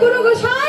গুরু গোসাই